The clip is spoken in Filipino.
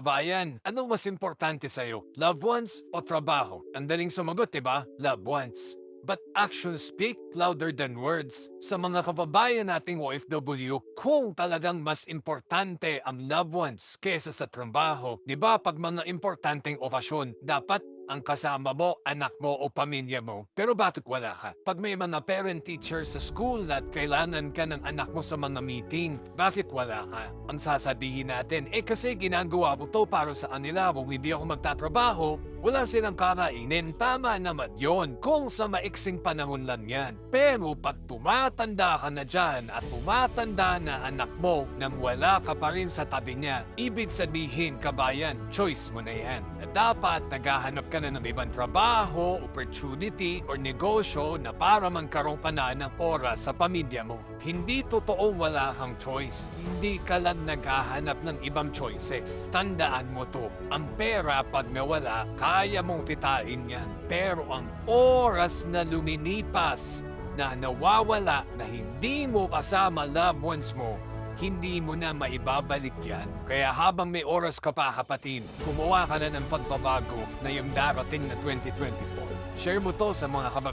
Abayan, ano mas importante sa'yo? Loved ones o trabaho? Ang daling sumagot, diba? Loved ones. But actions speak louder than words. Sa mga kababayan nating OFW, kung talagang mas importante ang loved ones kesa sa trabaho, di ba pag mga importanteng okasyon, dapat ang kasama mo, anak mo o pamilya mo. Pero bakit wala ka? Pag may mga parent-teacher sa school at kailangan ka ng anak mo sa mga meeting, bakit wala ka? Ang sasabihin natin, eh kasi ginagawa mo to para sa kanila. Kung hindi ako magtatrabaho, wala silang kakainin. Tama naman yon kung sa maiksing panahon lang yan. Pero pag tumatanda ka na dyan at tumatanda na anak mo nang wala ka pa rin sa tabi niya, ibig sabihin kabayan, choice mo na yan. Na dapat naghahanap ka na ng ibang trabaho, opportunity, or negosyo na para magkaroon ka na ng oras sa pamilya mo. Hindi totoo wala kang choice. Hindi ka lang naghahanap ng ibang choices. Tandaan mo to, ang pera pag nawala, kaya mong kitain yan. Pero ang oras na lumilipas, na nawawala na hindi mo kasama loved ones mo, hindi mo na maibabalik yan. Kaya habang may oras ka pa kapatid, gumawa ka na ng pagbabago na yung darating na 2024. Share mo to sa mga kabab